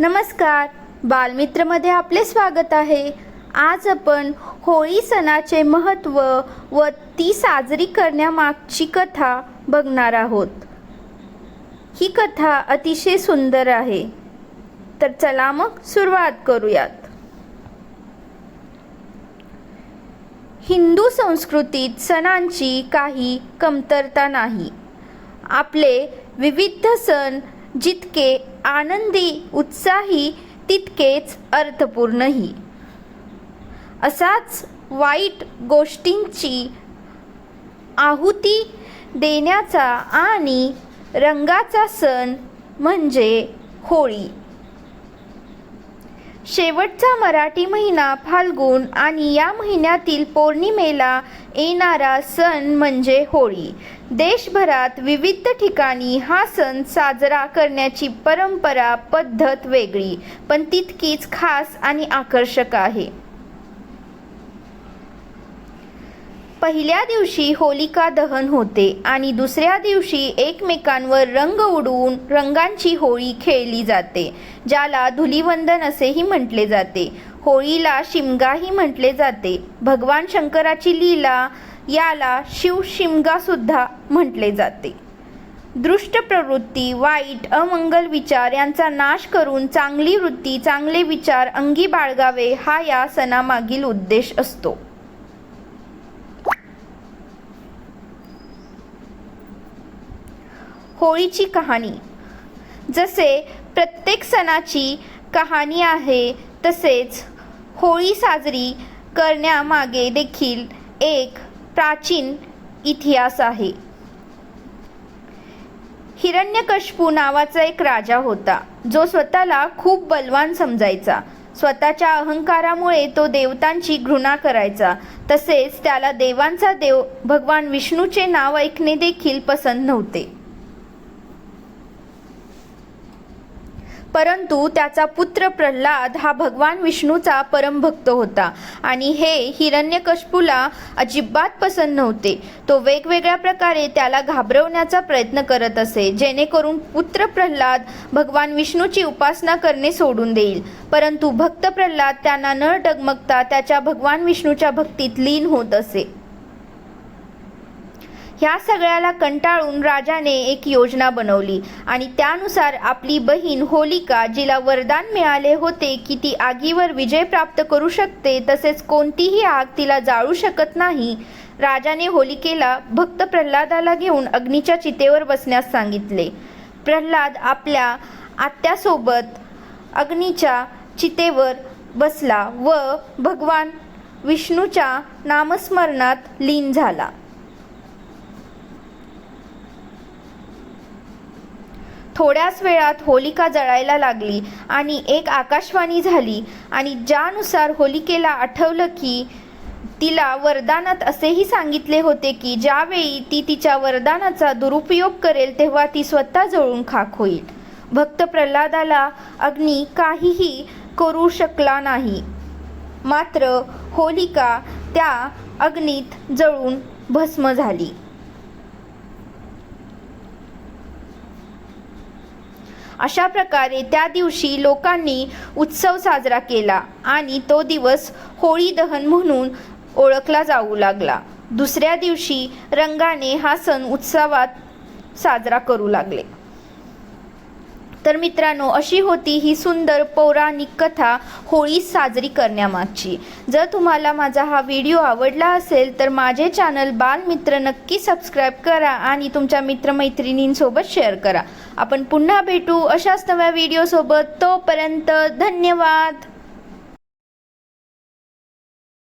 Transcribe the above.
नमस्कार. बालमित्रमध्ये आपले स्वागत आहे. आज आपण होळी सणाचे महत्त्व व ती साजरी करण्यामागची कथा बघणार आहोत. ही कथा अतिशय सुंदर आहे. तर चला मग सुरुवात करूयात. हिंदू संस्कृतीत सणांची काही कमतरता नाही. आपले विविध सण जितके आनंदी उत्साही तितकेच अर्थपूर्णही. असाच वाईट गोष्टींची आहुती देण्याचा आणि रंगाचा सण म्हणजे होळी. शेवटचा मराठी महिना फाल्गुन आणि या महिन्यातील पौर्णिमेला येणारा सण म्हणजे होळी. देशभरात विविध ठिकाणी हा सण साजरा करण्याची परंपरा पद्धत वेगळी पण तितकीच खास आणि आकर्षक आहे. पहिल्या दिवशी होलिका दहन होते आणि दुसऱ्या दिवशी एकमेकांवर रंग उडवून रंगांची होळी खेळली जाते ज्याला धुलिवंदन असेही म्हटले जाते. होळीला शिमगाही म्हटले जाते. भगवान शंकराची लीला याला शिवशिमगासुद्धा म्हटले जाते. दृष्ट प्रवृत्ती वाईट अमंगल विचार यांचा नाश करून चांगली वृत्ती चांगले विचार अंगी बाळगावे हा या सणामागील उद्देश असतो. होळीची कहाणी. जसे प्रत्येक सणाची कहाणी आहे तसेच होळी साजरी करण्यामागे देखील एक प्राचीन इतिहास आहे. हिरण्यकशपू नावाचा एक राजा होता जो स्वतःला खूप बलवान समजायचा. स्वतःच्या अहंकारामुळे तो देवतांची घृणा करायचा तसेच त्याला देवांचा देव भगवान विष्णूचे नाव ऐकणे देखील पसंत नव्हते. परंतु त्याचा पुत्र प्रल्हाद हा भगवान विष्णूचा परमभक्त होता. आणि हे हिरण्यकशपूला अजिबात पसंत नव्हते. तो वेगवेगळ्या प्रकारे त्याला घाबरवण्याचा प्रयत्न करत असे जेणेकरून पुत्र प्रल्हाद भगवान विष्णूची उपासना करणे सोडून देईल. परंतु भक्त प्रल्हाद त्यांना न डगमगता त्याच्या भगवान विष्णूच्या भक्तीत लीन होत असे. ह्या सगळ्याला कंटाळून राजाने एक योजना बनवली. आणि त्यानुसार आपली बहीण होलिका जिला वरदान मिळाले होते की ती आगीवर विजय प्राप्त करू शकते तसेच कोणतीही आग तिला जाळू शकत नाही. राजाने होलिकेला भक्त प्रल्हादाला घेऊन अग्नीच्या चितेवर बसण्यास सांगितले. प्रल्हाद आपल्या आत्यासोबत अग्नीच्या चितेवर बसला व भगवान विष्णूच्या नामस्मरणात लीन झाला. थोड्याच वेळात होलिका जळायला लागली आणि एक आकाशवाणी झाली आणि ज्यानुसार होलिकेला आठवलं की तिला वरदानात असेही सांगितले होते की ज्यावेळी ती तिच्या वरदानाचा दुरुपयोग करेल तेव्हा ती स्वतः जळून खाक होईल. भक्त प्रल्हादाला अग्नी काहीही करू शकला नाही. मात्र होलिका त्या अग्नीत जळून भस्म झाली. अशा प्रकारे त्या दिवशी लोकांनी उत्सव साजरा केला आणि तो दिवस होळी दहन म्हणून ओळखला जाऊ लागला. दुसऱ्या दिवशी रंगाने हा सण उत्सवात साजरा करू लागले. तर मित्रांनो अशी होती ही सुंदर पौराणिक कथा होळी साजरी करण्यामागची. जर तुम्हाला माझा हा व्हिडिओ आवडला असेल तर माझे चॅनल बालमित्र नक्की सबस्क्राईब करा आणि तुमच्या मित्रमैत्रिणींसोबत शेअर करा. आपण पुन्हा भेटू अशाच नव्या व्हिडिओसोबत. तोपर्यंत धन्यवाद!